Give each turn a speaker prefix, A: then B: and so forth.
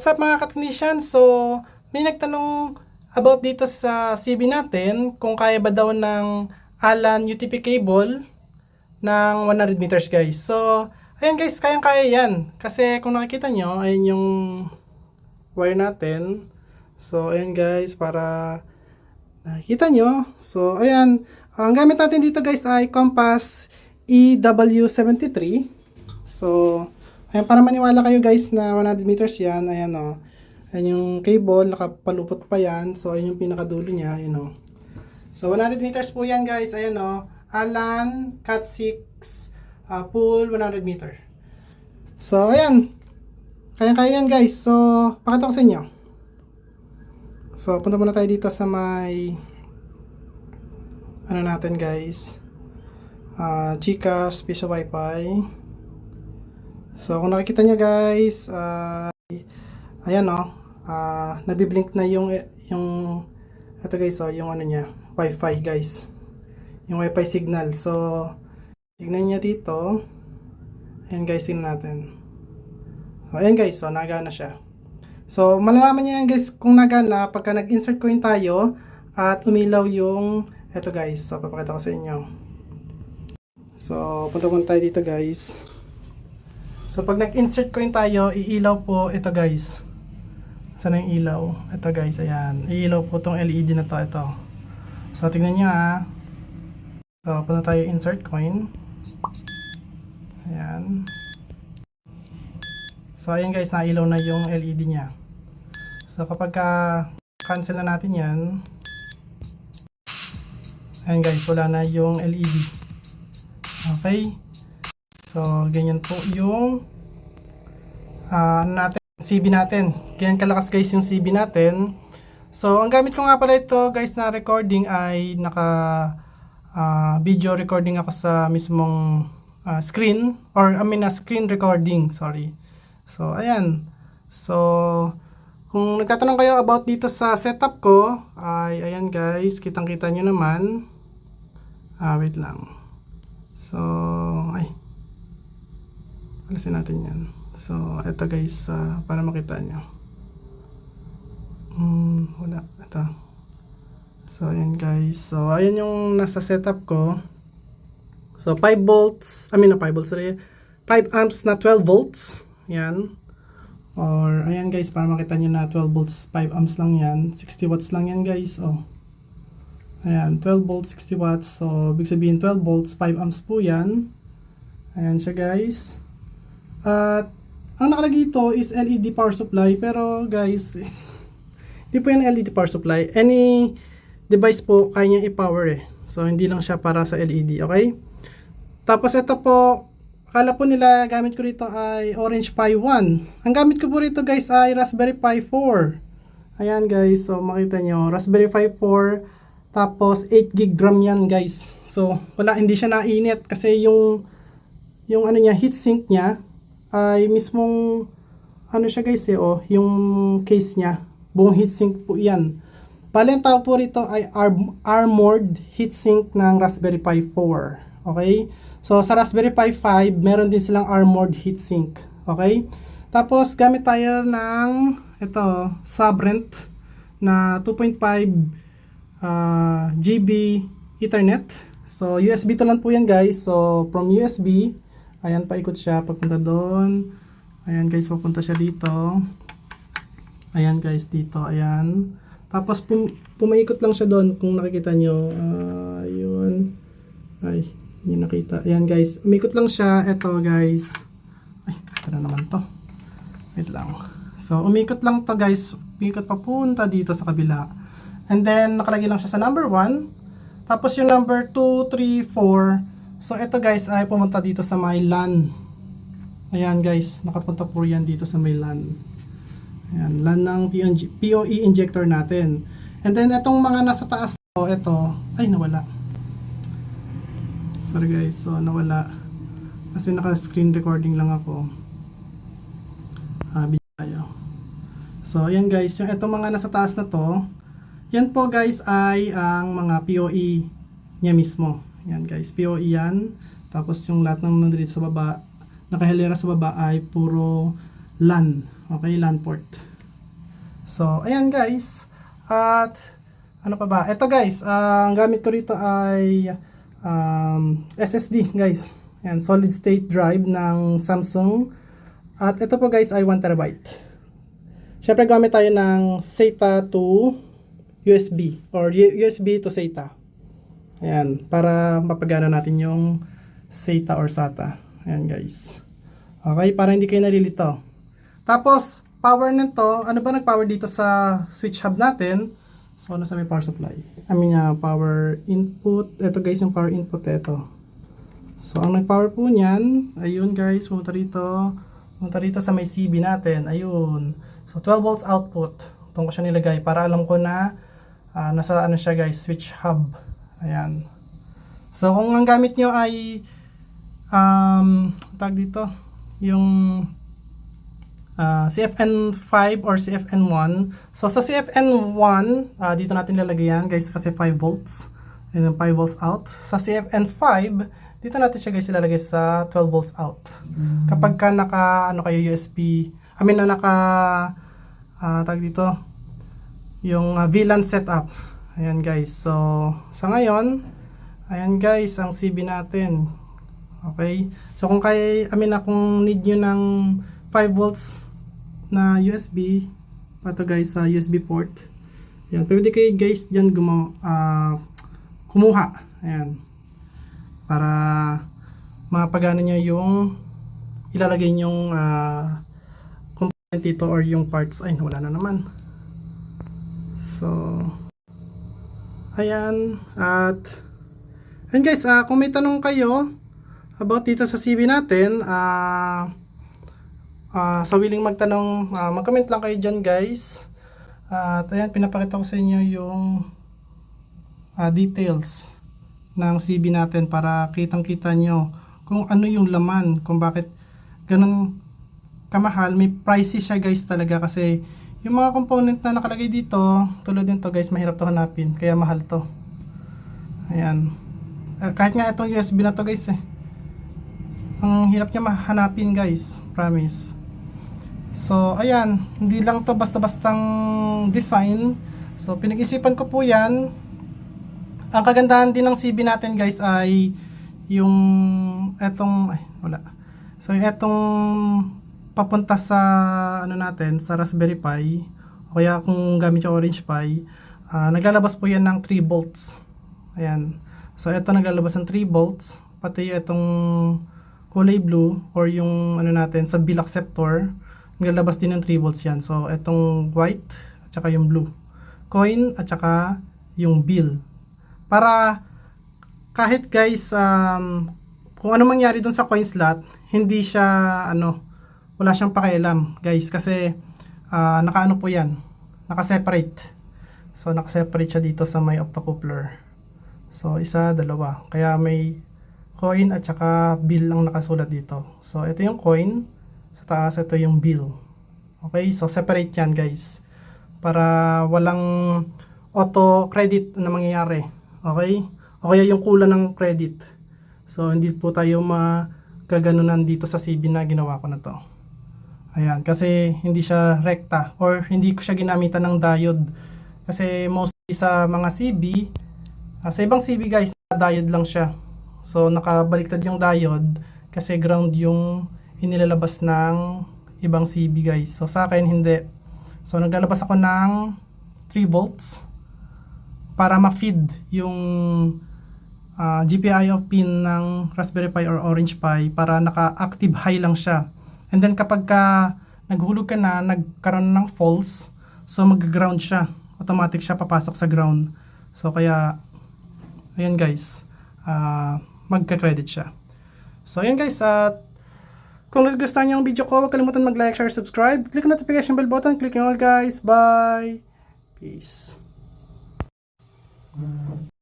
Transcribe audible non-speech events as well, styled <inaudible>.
A: What's up mga ka-technician? So, may nagtanong about dito sa CB natin kung kaya ba daw ng Alan UTP cable ng 100 meters guys. So, ayan guys, kayang-kaya yan. Kasi kung nakikita nyo, ayan yung wire natin. So, ayan guys, para nakikita nyo. So, ayan. Ang gamit natin dito guys ay Compass EW73. So, ayan, para maniwala kayo guys na 100 meters yan, ayan o. Ayan yung cable, nakapalupot pa yan. So, ayan yung pinakadulo niya, ayan o. So, 100 meters po yan guys, ayan o. Alan Cat 6 uh, pool 100 meter. So, ayan. Kaya-kaya yan guys. So, pakita ko sa inyo. So, punta muna tayo dito sa may ano natin guys. Uh, Gcash, Piso Wi-Fi. So, kung nakikita nyo guys, uh, ayan o, uh, nabiblink na yung, yung, ito guys o, yung ano niya, Wi-Fi guys. Yung Wi-Fi signal. So, tignan niya dito. Ayan guys, tingnan natin. So, ayan guys, so, nagana siya. So, malalaman niyo yan guys kung nagana pagka nag-insert coin tayo at umilaw yung, eto guys, so, papakita ko sa inyo. So, punta muna tayo dito guys. So, pag nag-insert coin tayo, iilaw po ito guys. Saan yung ilaw? Ito guys, ayan. Iilaw po tong LED na to, ito. So, tingnan nyo ha. So, punta tayo insert coin. Ayan. So, ayan guys, nailaw na yung LED niya. So, kapag ka cancel na natin yan, ayan guys, wala na yung LED. Okay. So, ganyan po yung ano natin, CB natin. Ganyan kalakas guys yung CB natin. So, ang gamit ko nga pala ito guys na recording ay naka ah, video recording ako sa mismong ah, screen or I mean na screen recording, sorry. So, ayan. So, kung nagtatanong kayo about dito sa setup ko, ay ayan guys, kitang-kita nyo naman. Ah, wait lang. So. Alisin natin yan. So, eto guys, ah, para makita nyo. Hmm, wala. Ito. So, ayan guys. So, ayan yung nasa setup ko. So, 5 volts, I mean na 5 volts, sorry. 5 amps na 12 volts. Yan. Or, ayan guys, para makita nyo na 12 volts, 5 amps lang yan. 60 watts lang yan guys. Oh. Ayan, 12 volts, 60 watts. So, big sabihin 12 volts, 5 amps po yan. Ayan siya guys. At, ang nakalagay ito is LED power supply. Pero guys, <laughs> hindi po yan LED power supply. Any device po, kaya niya i-power eh. So, hindi lang siya para sa LED, okay? Tapos ito po, akala po nila gamit ko rito ay Orange Pi 1. Ang gamit ko po rito guys ay Raspberry Pi 4. Ayan guys, so makita nyo, Raspberry Pi 4 tapos 8 gig RAM yan guys. So wala hindi siya nainit kasi yung yung ano niya heatsink niya ay mismong ano siya guys eh oh, yung case niya. Buong heatsink po yan. Bale ang tawag po rito ay arm- armored heatsink ng Raspberry Pi 4. Okay? So sa Raspberry Pi 5, meron din silang armored heatsink. Okay? Tapos gamit tayo ng ito, Sabrent na 2.5 uh, GB Ethernet. So, USB to lang po yan guys. So, from USB, ayan, paikot siya. Pagpunta doon. Ayan guys, papunta siya dito. Ayan guys, dito. Ayan. Tapos, pum pumaikot lang siya doon kung nakikita nyo. Uh, yun. Ay, hindi nakita. Ayan guys, umikot lang siya. Ito guys. Ay, ito na naman to. Wait lang. So, umikot lang to guys. Umikot papunta dito sa kabila. And then, nakalagay lang siya sa number 1. Tapos yung number 2, 3, 4. So, ito guys ay pumunta dito sa my LAN. Ayan guys, nakapunta po yan dito sa my LAN. Ayan, LAN ng POE injector natin. And then, itong mga nasa taas to, ito, ay nawala. Sorry guys, so nawala. Kasi naka-screen recording lang ako. Ah, tayo. So, ayan guys, yung itong mga nasa taas na to, yan po guys ay ang mga POE niya mismo. Yan guys, POE yan. Tapos yung lahat ng nandito sa baba, nakahilera sa baba ay puro LAN. Okay, LAN port. So, ayan guys. At, ano pa ba? Ito guys, ah, ang gamit ko rito ay um, SSD guys. Ayan, solid state drive ng Samsung. At ito po guys ay 1 terabyte. Siyempre gamit tayo ng SATA to USB or USB to SATA. Ayan, para mapagana natin yung SATA or SATA. Ayan guys. Okay, para hindi kayo nalilito. Tapos, power nito, ano ba nag-power dito sa switch hub natin? So, ano sa may power supply? I mean, uh, power input. Ito guys, yung power input ito. So, ang nag-power po niyan, ayun guys, pumunta rito. Pumunta rito sa may CB natin. Ayun. So, 12 volts output. Itong ko siya nilagay para alam ko na ah, nasa ano siya guys, switch hub. Ayan. So, kung ang gamit nyo ay um, tag dito, yung ah, CFN5 or CFN1. So sa CFN1, ah, dito natin lalagay yan guys kasi 5 volts. And then 5 volts out. Sa CFN5, dito natin siya guys ilalagay sa 12 volts out. Kapag ka naka ano kayo USB, I mean na naka ah, tag dito yung ah, VLAN setup. Ayan guys. So sa ngayon, ayan guys ang CB natin. Okay? So kung kaya, I mean kung need nyo ng 5 volts na USB, pato guys sa USB port. Ayan, pwede kayo guys dyan gumawa, ah, kumuha. Ayan. Para mapagana nyo yung ilalagay yung ah, component dito or yung parts. Ay, wala na naman. So, ayan. At, ayan guys, ah, kung may tanong kayo, about dito sa CV natin, ah ah, sa willing magtanong, ah, mag-comment lang kayo dyan guys. At ayan, pinapakita ko sa inyo yung ah, details ng CV natin para kitang-kita nyo kung ano yung laman, kung bakit ganun kamahal. May pricey siya guys talaga kasi yung mga component na nakalagay dito, tulad nito guys, mahirap to hanapin, kaya mahal to. Ayan. Ah, kahit nga itong USB na to guys eh. Ang hirap niya mahanapin guys, promise. So, ayan, hindi lang to basta-bastang design. So, pinag-isipan ko po yan. Ang kagandahan din ng CB natin guys ay yung etong, ay, wala. So, etong papunta sa ano natin, sa Raspberry Pi, o kaya kung gamit yung Orange Pi, ah, naglalabas po yan ng 3 volts. Ayan. So, ito naglalabas ng 3 volts. Pati itong kulay blue or yung ano natin sa bill acceptor naglalabas din ng 3 volts yan so itong white at saka yung blue coin at saka yung bill para kahit guys um, kung ano mangyari dun sa coin slot hindi siya ano wala siyang pakialam guys kasi ah, nakaano po yan naka-separate so naka-separate siya dito sa may optocoupler so isa dalawa kaya may coin at saka bill ang nakasulat dito. So, ito yung coin. Sa taas, ito yung bill. Okay? So, separate yan, guys. Para walang auto credit na mangyayari. Okay? O kaya yung kulang ng credit. So, hindi po tayo magaganunan dito sa CB na ginawa ko na to. Ayan. Kasi, hindi siya rekta. Or, hindi ko siya ginamitan ng diode. Kasi, mostly sa mga CB, ah, sa ibang CB, guys, diode lang siya. So nakabaliktad yung diode kasi ground yung inilalabas ng ibang CB guys. So sa akin hindi. So naglalabas ako ng 3 volts para ma-feed yung ah, GPIO pin ng Raspberry Pi or Orange Pi para naka-active high lang siya. And then kapag ka naghulog ka na, nagkaroon ng false, so mag-ground siya. Automatic siya papasok sa ground. So kaya, ayan guys ah magka-credit siya. So, ayan guys, at kung nagustuhan niyo ang video ko, huwag kalimutan mag-like, share, subscribe. Click ang notification bell button. Click yung all guys. Bye! Peace.